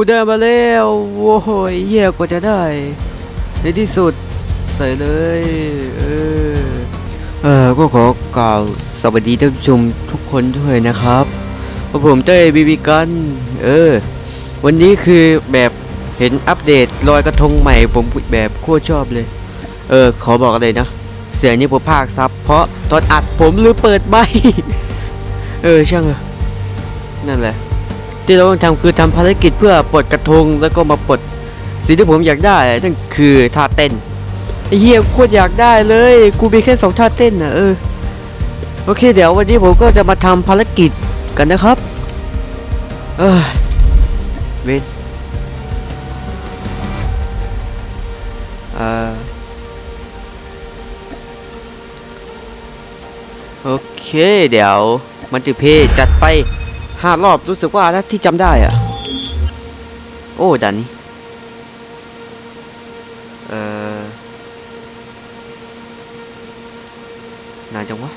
กูได้มาแล้วโว้ยเหี้ยกว่าจะได้ ในที่สุดใส่เลย เออ เออก็ขอกล่าวสวัสดีท่านผู้ชมทุกคนด้วยนะครับพราผมเต้บีบีกันเออ วันนี้คือแบบเห็นอัปเดตลอยกระทงใหม่ผมแบบโคตรชอบเลย เออ ขอบอกเลยนะ เสียงนี้ผมภาคซับ เพราะตอนอัดผมลืมเปิดไมค์เออช่างเถอนั่นแหละ ที่เราต้องทำคือทำภารกิจเพื่อปลดกระทงแล้วก็มาปลดสิ่งที่ผมอยากได้นั่นคือท่าเต้นไอ้เหี้ยโคตรอยากได้เลยกูมีแค่สองท่าเต้นนะเออโอเค เดี๋ยววันนี้ผมก็จะมาทำภารกิจกันนะครับเออเวนเออโอเค เดี๋ยวมันติเพจัดไป ห้ารอบรู้สึกว่านะที่จำได้อะโอ้ดันนี้ เอ่อนานจังวะ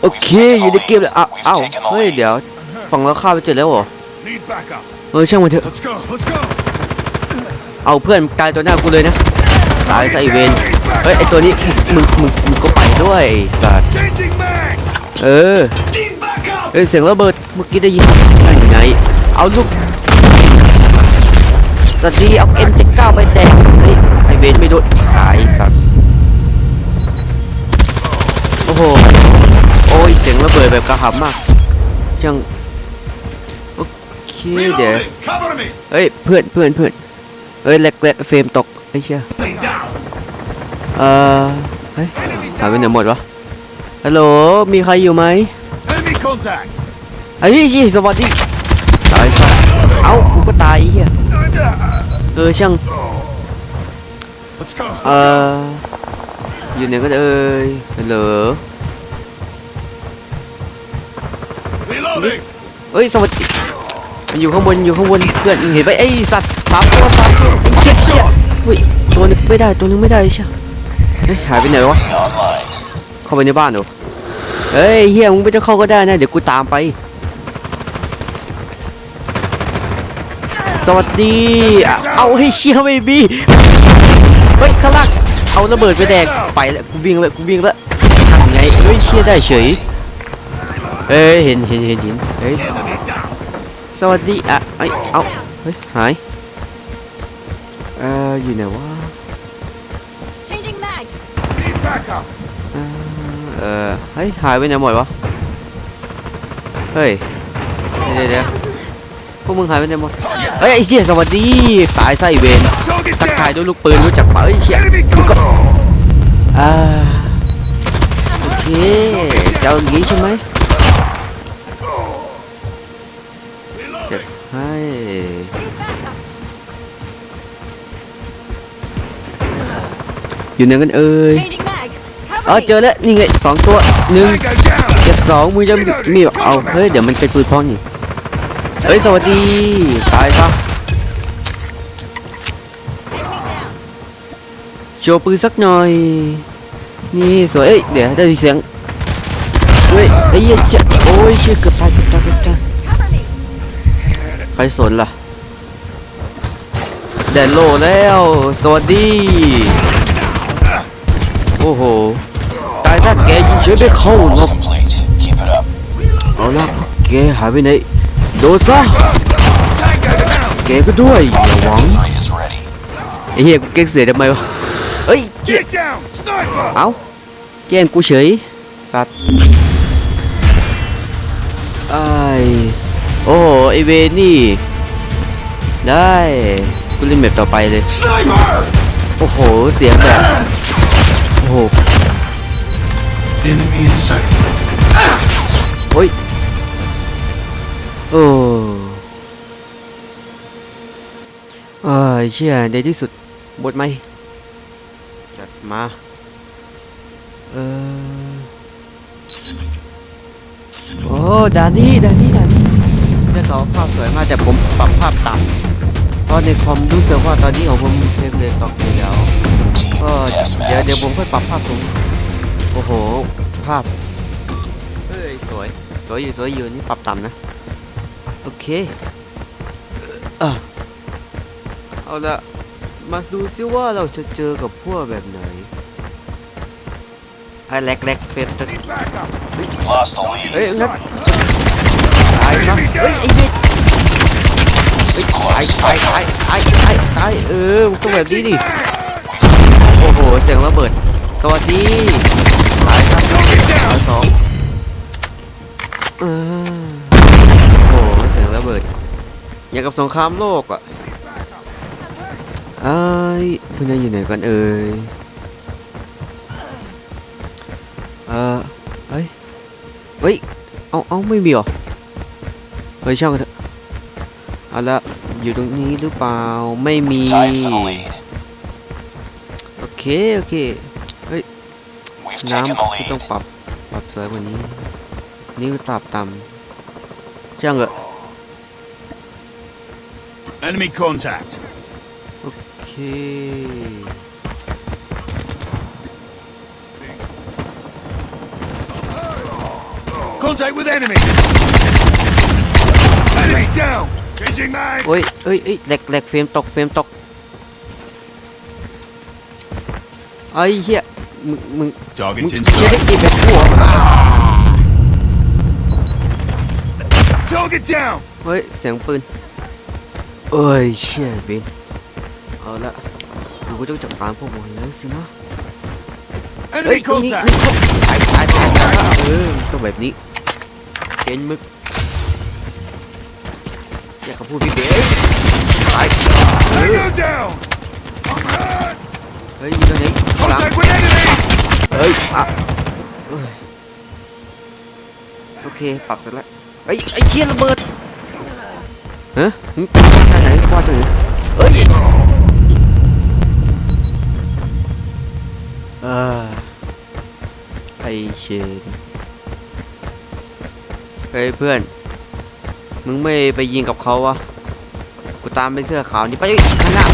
โอเคอยู่ในเกมเลยอ้าวอ้าวเฮ้ยเดี๋ยวฝั่งเราฆ่าไปเจอแล้วเหรอ Need backup. เออช่างมันเถอะ Let's go. Let's go. เอาเพื่อนตายตัวหน้ากูเลยนะตายซะไอเวนเฮ้ยไอตัวนี้มึงมึงมึงก็ไปด้วยไอ้สัตว์ Changing mag. เออ Need backup. เอ้ยเสียงระเบิดเมื่อกี้ได้ยินนั่นไงเอาลูกสวัสดีเอาเอ็มเจ็ดเก้าไปแตกเฮ้ยไอเวนไม่โดนตายสัตว์โอ้โหโอ้ยเสียงระเบิดแบบกระหำมากจังโอเคเดี๋ยว Reloading. Cover me. เฮ้ยเพื่อนเพื่อนเพื่อนเฮ้ยแลกแลกเฟรมตกไอ้เชี่ย Lay down. เอ่อเฮ้ยหายไปไหนหมดวะฮัลโหลมีใครอยู่ไหม Enemy contact. ไอ้ยี่สวัสดีตายซะเอ้ากูก็ตายไอ้เหี้ยเออช่าง Let's go. เอออยู่ไหนกันเอ่ยฮัลโหล Reloading. เฮ้ยสวัสดีมันอยู่ข้างบนอยู่ข้างบนเพื่อนมึงเห็นไหมไอ้สัตว์สามตัวสามตัวไอ้เหี้ยเชี่ยเฮ้ยตัวนึงไม่ได้ตัวนึงไม่ได้ใช่ย เฮ้ยหายไปไหนวะ เข้าไปในบ้านเหรอเฮ้ยเฮียมึงไม่ต้องเข้าก็ได้นะ เดี๋ยวกูตามไป สวัสดี เอาให้เชี่ยไม่มีเฮ้ยข้างล่างเอาระเบิดไปแดกไปแล้วกูวิ่งแล้วกูวิ่งแล้วทำไงเฮ้ยเชี่ยได้เฉยเอ้ยเห็นเห็นเห็นเห็นเฮ้ยสวัสดีอะไอเอาเฮ้ยหายเอ่ออยู่ไหนวะ เออเฮ้ยหายไปไหนหมดวะ เฮ้ย เดี๋ยวเดี๋ยวพวกมึงหายไปไหนหมด เฮ้ยไอ้เชี่ยสวัสดีตายไส้เวน Target ทักทายด้วยลูกปืนรู้จักปะเอ้ยเชี่ยอ่าโอเคเจ้าอย่างงี้ใช่ไหมเจ็บให้อยู่ไหนกันเอ่ย เออ Cover เจอแล้วนี่ไงสองตัวหนึ่ง Tango down. เก็บสองมือจะมีแบบเอาเฮ้ยเดี๋ยวมันเป็นปืนพร้อมอยู่เฮ้ยสวัสดีตายซะ Enemy down. โชว์ปืนสักหน่อยนี่สวยเอ้ยเดี๋ยวได้ยินเสียงเฮ้ยไอ้เหี้ยเจ็บโอ้ยเชี่ยเกือบตายเกือบตายเกือบตาย Cover me. ใครสนล่ะแดนโลแล้ว สวัสดี โอ้โห ตายถ้าแกยิงเฉยไม่เข้าหรอกเอาละแกหายไปไหนโดนซะแกก็ด้วยอย่าหวังไอ้เหี้ยกูเก่งเสียทำไมวะเฮ้ยเจ๊เอ้าแกงกูเฉยสัตว์ไอ้ายโอ้โหไอเวนี่ ได้กูเล่นแบบต่อไปเลย โอ้โห เสียงแบบ โอ้โห Enemy in sight. โอ้ยโอ้เอ้ยเชี่ยในที่สุดหมดไหมจัดมาเออโอ้ดานนี่ดานนี่ดานนี่ได้ข่าวว่าภาพสวยมากแต่ผมปรับภาพต่ำเพราะในความรู้สึกว่าตอนนี้ของผมเฟรมเรทตกเดียวก็เดี๋ยวเดี๋ยวผมค่อยปรับภาพผม โอ้โห ภาพ เฮ้ยสวยอยู่ สวยอยู่ นี่ปรับต่ำนะ โอเคเอะเอาละ มาดูซิว่าเราจะเจอกับพวกแบบไหนไอ้แล็กแล็กเฟสต Need backup. Lost the lead. เฮ้ยนั่นตายนะเฮ้ยไอ้เหี้ยเฮ้ยตายตายตายตายตายตายเออมันต้องแบบนี้ดิโอ้โห เสียงระเบิด สวัสดี ตายครับตายสองเออโอ้โหเสียงระเบิดอย่างกับสงครามโลกอะไอ้ยเพื่อนอยู่ไหนกันเอ่ยเออเฮ้ยเฮ้ยเอาเอาไม่มีหรอเฮ้ยช่างมันเถอะเอาละอยู่ตรงนี้หรือเปล่าไม่มีโอเคโอเค น้ำ taken the ที่ต้อง lead. ปรับปรับสวยกว่านี้ นี่ก็ปรับต่ำช่างเหอะ Enemy contact. โอเค Contact with enemy. Enemy down. Changing mag. โอ้ยเอ้ยเอ้ยแหลกแหลกเฟรมตกเฟรมตกไอ้เหี้ย มึงมึงมึง Targets เชี่ย inside. ได้กินแบบหัว Target down. เฮ้ยเสียงปืนเอ้ยเชี่ยเบนเอาละกูก็ต้องจัดการพวกมันแล้วสินะเฮ้ย Enemy ตรงนี้ contact. ตายตายตายตายเออต้องแบบนี้เห็นมึกอยากกับพูดพี่เบสตายเออ Tango down. I'm hurt. เฮ้ยอยู่ตรงไหนข้างหลัง ฮ้ยอะเอ้ยโอเค ปรับเสร็จแล้วเฮ้ยไอ้เชี่ยระเบิดฮะหึทางไหนว่าตรงไหนเฮ้ยเออไอ้เชนเฮ้ยเพื่อน มึงไม่ไปยิงกับเขาวะ กูตามไปเสื้อขาวนี่ไปข้างหน้า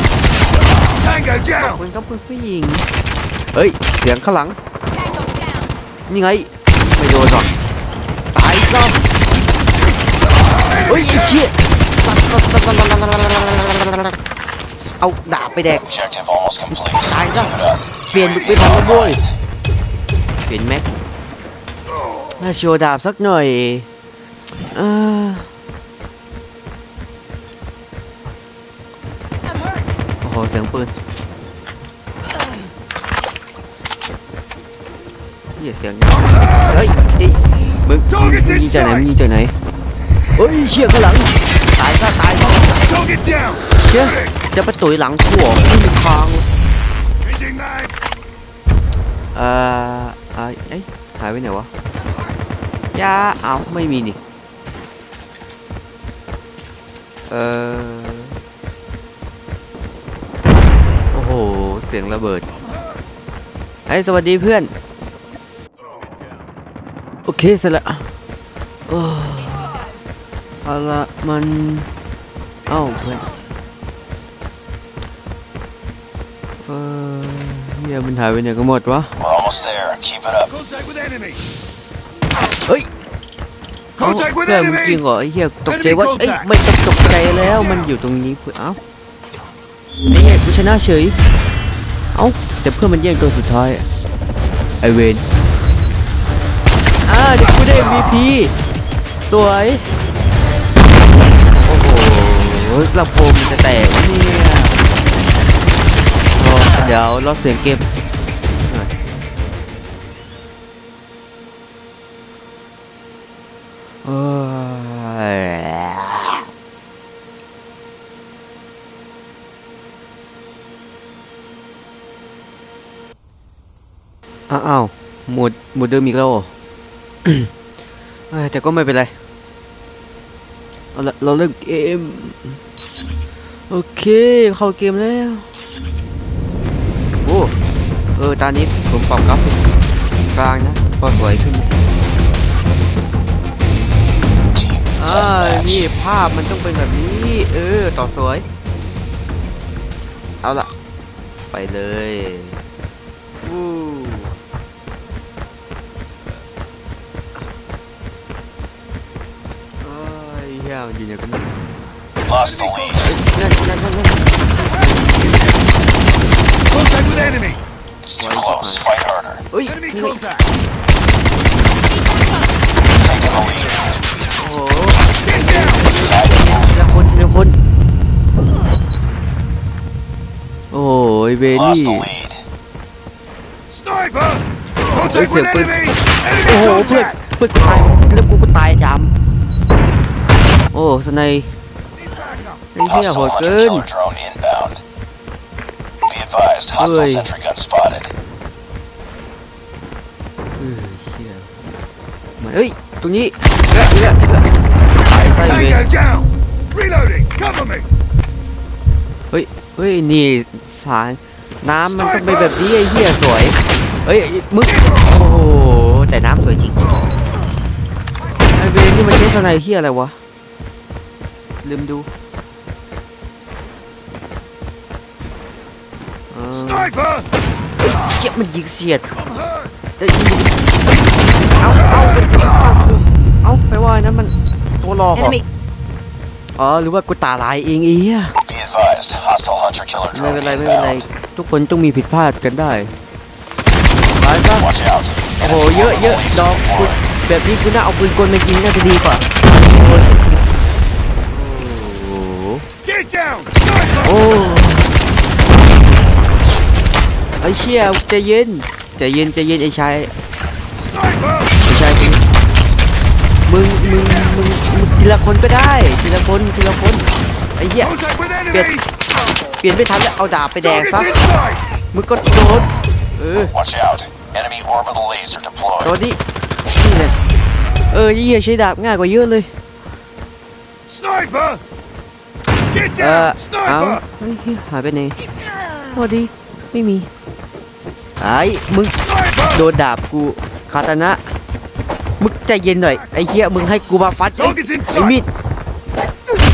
Tango down. คุณครับคุณผู้หญิง เฮ้ย เสียงข้างหลัง Tango down. นี่ไง ไม่โดนหรอกตายซะเฮ้ยไอ้เชี่ยเอาดาบไปแดกตายซะเปลี่ยนไปทางกันด้วยเปลี่ยนแม็กน่าโชว์ดาบสักหน่อยเออโอ้โหเสียงปืน เฮียเสียงดังเฮ้ยไอ้มึงมึงยิงจากไหนมึงยิงจากไหนเฮ้ยเชี่ยข้างหลังตายซะตายซะ Target down. เชี่ยจะไปตุ๋ยหลังกูเหรอไม่มีทาง Changing mag. เอ่อเอ้ยเอ้ยหายไปไหนวะยาเอาไม่มีนี่เออโอ้โห เสียงระเบิดเฮ้ยสวัสดีเพื่อน โอเคเสร็จละโอ้เอาละมันเอ้าเพื่อนเออเฮียมันหายไปไหนกันหมดวะ We're almost there. Keep it up. Contact with enemy. เฮ้ย Contact with เพื่อนมึงจริง enemy. เหรอไอ้เหี้ยตกใจว่า Enemy เอ้ย contact ไม่ต้องตกใจแล้วมันอยู่ตรงนี้เพื่อนเอ้าไอ้เหี้ยกูชนะเฉยเอ้าแต่เพื่อนมันแย่งตัวสุดท้ายอะไอเวนอ่า เดี๋ยวกูได้ MVP สวย โอ้โหลำโพงมันจะแตกวะเนี่ยโอ้เดี๋ยวลดเสียงเกมหน่อยโอ้ยอ้าวหมดหมดเดิมอีกแล้ว แต่ก็ไม่เป็นไร เอาละเราเล่นเกม โอเค เข้าเกมแล้ว โอ้เออ ตอนนี้ผมปรับกราฟิกกลางนะ ก็สวยขึ้น Team อ่า นี่ deathmatch. ภาพมันต้องเป็นแบบนี้ เออ ต่อสวย เอาละไปเลยอู้ ช่มันอยู่ไหนกันเนี่ย Lost the lead. นั่นนั่นนั่นนั่น Contact with enemy. It's too close. Fight harder. เฮ้ย Enemy นี่ contact. Taking the lead. โอ้โห Get down. Tied to the ที lead. ละคนทีละคน โอ้ยเบ Lost นี่ the lead. Sniper. Contact with Ôi, enemy. โอ้โห Enemy เพื่อน contact. เพื่อนกูตายแล้วกูก็ตายจำ โอ้สไนป์ไอ้เหี้ยโห Hostile ด hunter เกิน killer drone inbound. Be advised, hostile Ôi. sentry gun spotted. เออเหี้ยมาเอ้ย ตรงนี้เอ้ยเอ้ยเอ้ยตายไปเลย Tango down. Reloading. Cover me. เฮ้ย เฮ้ย นี่สารน้ำมันต้องเป็นแบบนี้ไอ้เหี้ยสวย เฮ้ย มึง โอ้โห แต่น้ำสวยจริง ไอเวนนี่มันใช้สไนเหี้ยอะไรวะ ลืมดูเออ Sniper. เจ็บมันยิงเสียด I'm hurt. เอ้ยเอาเอาเป็นเอาไปว่านั้นมันตัวหลอกเหรอ Enemy. อ๋อหรือว่ากูตาลายเองไอ้เหี้ย Be advised, hostile hunter killer ไม่ drone เป็นไรไม่เป็นไร inbound. ทุกคนต้องมีผิดพลาดกันได้ไปซะ Watch out. โอ้โห Enemy เยอะเยอะ police ดอกกู deployed. แบบนี้กูน่าเอาปืนกลมายิงน่าจะดีกว่า โอ้ไอ้เชี่ยใจเย็นใจเย็นใจเย็นไอ้ชาย Sniper. ไอ้ชายมึงมึงมึงมึงทีละคนก็ได้ทีละคนทีละคนไอ้เหี้ย Contact with enemy. เปลี่ยนไม่ทันแล้วเอาดาบไปแดก Target's ซะ inside. มึงก็โดนเออ Watch out. Enemy orbital laser ตอน deployed. นี้นี่เลยเออยี่ใช้ดาบง่ายกว่าเยอะเลย Sniper. Get เออ down. เอา Sniper. เฮ้ยหายไปไหนโทษดีไม่มีไอ้มึง Sniper. โดนดาบกูคาตานะมึงใจเย็นหน่อยไอ้เหี้ยมึงให้กูมาฟัดไอ้ Target's ไอ้มี inside. ด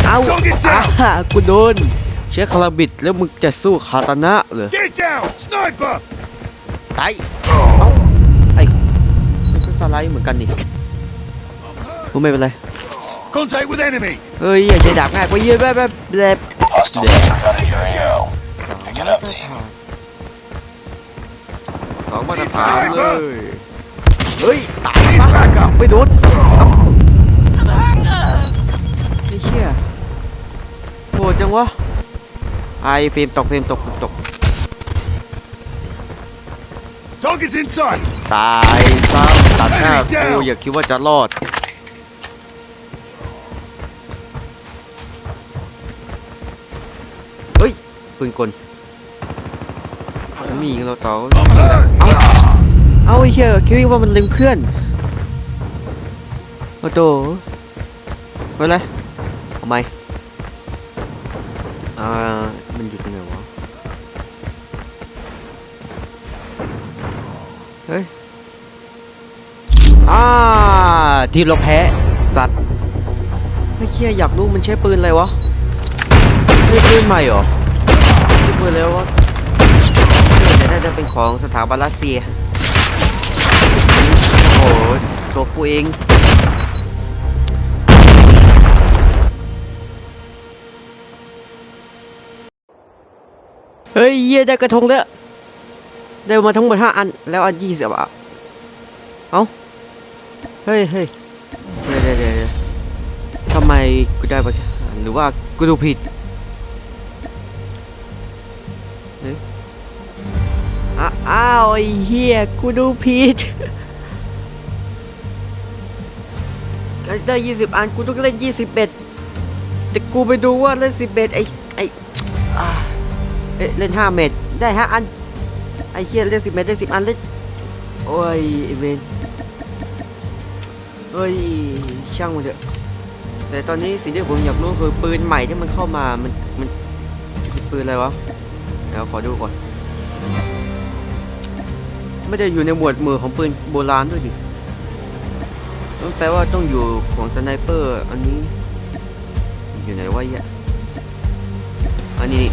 เอา Target down อ่ากูโดนใช้คาราบิดแล้วมึงจะสู้คาตานะเหรอ Get down. Sniper. ตายไอ้มันก็สไลด์เหมือนกันนี่กูไม่เป็นไร Contact with enemy. เฮ้ยอย่าใช้ดาบง่ายกว่าเยอะแบบแบบแบบ Hostile sentry gun in your AO. Pick it up, team. สองมาตรฐานเลย เฮ้ย ตายซะ Back up. ไม่โดนเอ้าไอ้เชี่ยโหดจังวะ ไอเฟรมตกเฟรมตกเฟรมตก Target's inside. ตายซะตัดหน้ากูอย่าคิดว่าจะรอด ปืนกลมันมียิงเราต่อ I'm hurt. เอาไอ้เหี้ยคิดว่ามันลืมเพื่อนโอ้โตไปเลยเอาไหมอ่ามันอยู่ตรงไหนวะเฮ้ยอ่าทีมเราแพ้สัตว์ไม่เชี่ยอยากรู้มันใช้ปืนอะไรวะใช้ปืนใหม่เหรอ ใช้ปืนแล้ววะเดี๋ยวน่าจะเป็นของสถาบันรัสเซีย โอ้โหตัวกูเองเฮ้ยเย่ได้กระทงแล้ว ได้มาทั้งหมดห้าอัน แล้วอันยี่สิบอะเอ้า เฮ้ยเฮ้ยเดี๋ยวเดี๋ยวทำไมกูได้มาแค่อันหรือว่ากูดูผิด อะอ้าวไอ้เหี้ยกูดูผิดได้ยี่สิบอันกูต้องเล่นยี่สิบเอ็ดแต่กูไปดูว่าเล่นสิบเอ็ดไอ้ไอ้เอ๊ะเล่นห้าเม็ดได้ห้าอันไอ้เฮียเล่นสิบเม็ดได้สิบอันเล่นโอ้ยไอ้เวนเฮ้ยช่างมันเถอะแต่ตอนนี้สิ่งที่ผมอยากรู้คือปืนใหม่ที่มันเข้ามามันมันปืนอะไรวะเดี๋ยวขอดูก่อน ไม่ได้อยู่ในหมวดหมู่ของปืนโบราณด้วยดินั่นแปลว่าต้องอยู่ของสไนเปอร์อันนี้ อยู่ไหนวะเนี่ยอันนี้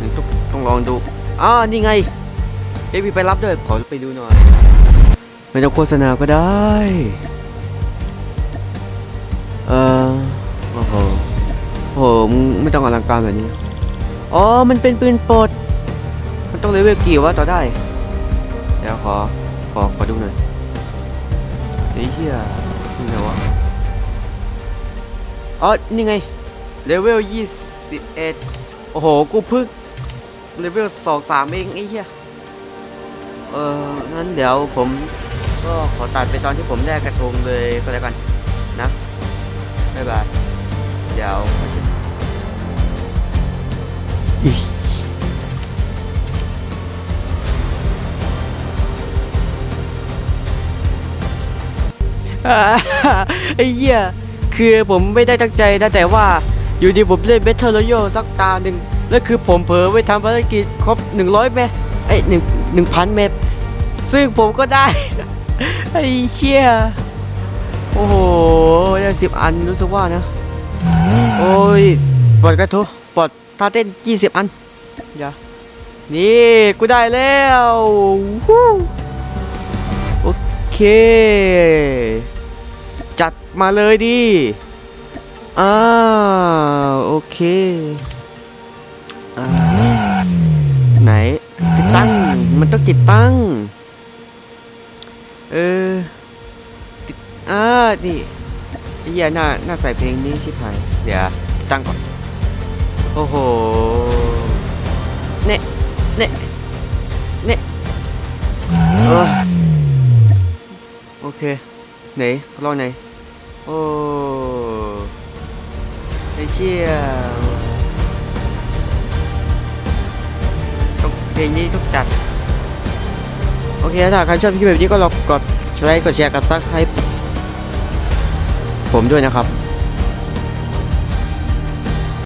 นี่ต้องต้องลองดูอ่านี่ไงเอวีไปรับด้วย ขอไปดูหน่อย ไม่ต้องโฆษณาก็ได้ เออโอ๋อไม่ต้องอลังการแบบนี้ อ๋อ มันเป็นปืนปลด มันต้องเลเวลกี่วะต่อได้ ขอ ขอ ขอดูหน่อยไอ้เหี้ยนี่ไงวะ อ๋อ นี่ไง เลเวลยี่สิบเอ็ดโอ้โห กูเพิ่ง เลเวลสองสามเองไอ้เหี้ย เอองั้นเดี๋ยวผมก็ขอตัดไปตอนที่ผมได้กระทงเลยก็แล้วกันนะ บ๊ายบาย เดี๋ยวอิ๊ ไอ้เหี้ยคือผมไม่ได้ตั้งใจนะแต่ว่าอยู่ดีผมเล่นเบทเทิลโรโยสักตาหนึ่งแล้วคือผมเผลอไปทำภารกิจครบ 100เมตรไอ้หนึ่งหนึ่งพันเมตรซึ่งผมก็ได้ ไอ้เชี่ยโอ้โหได้สิบอันรู้สึกว่านะ โอ้ยปลดกระทูปลดท่าเต้นยี่สิบอันอย่านี่กูได้แล้ว โอเค มาเลยดิอ่าโอเคอ่าไหนติดตั้งมันต้องติดตั้ง เออติดอ่านี่ไอ้เหี้ยน่าน่าใส่เพลงนี้ชิบหายเดี๋ยวติดตั้งก่อน โอ้โหเน่เน่เน่เออโอเคไหนลองไหน โอ้ไอ้เชี่ยต้องเพลงนี้ต้องจัด โอเคถ้าใครชอบคลิปแบบนี้ก็ลองกดไลค์กดแชร์กับซักให้ผมด้วยนะครับ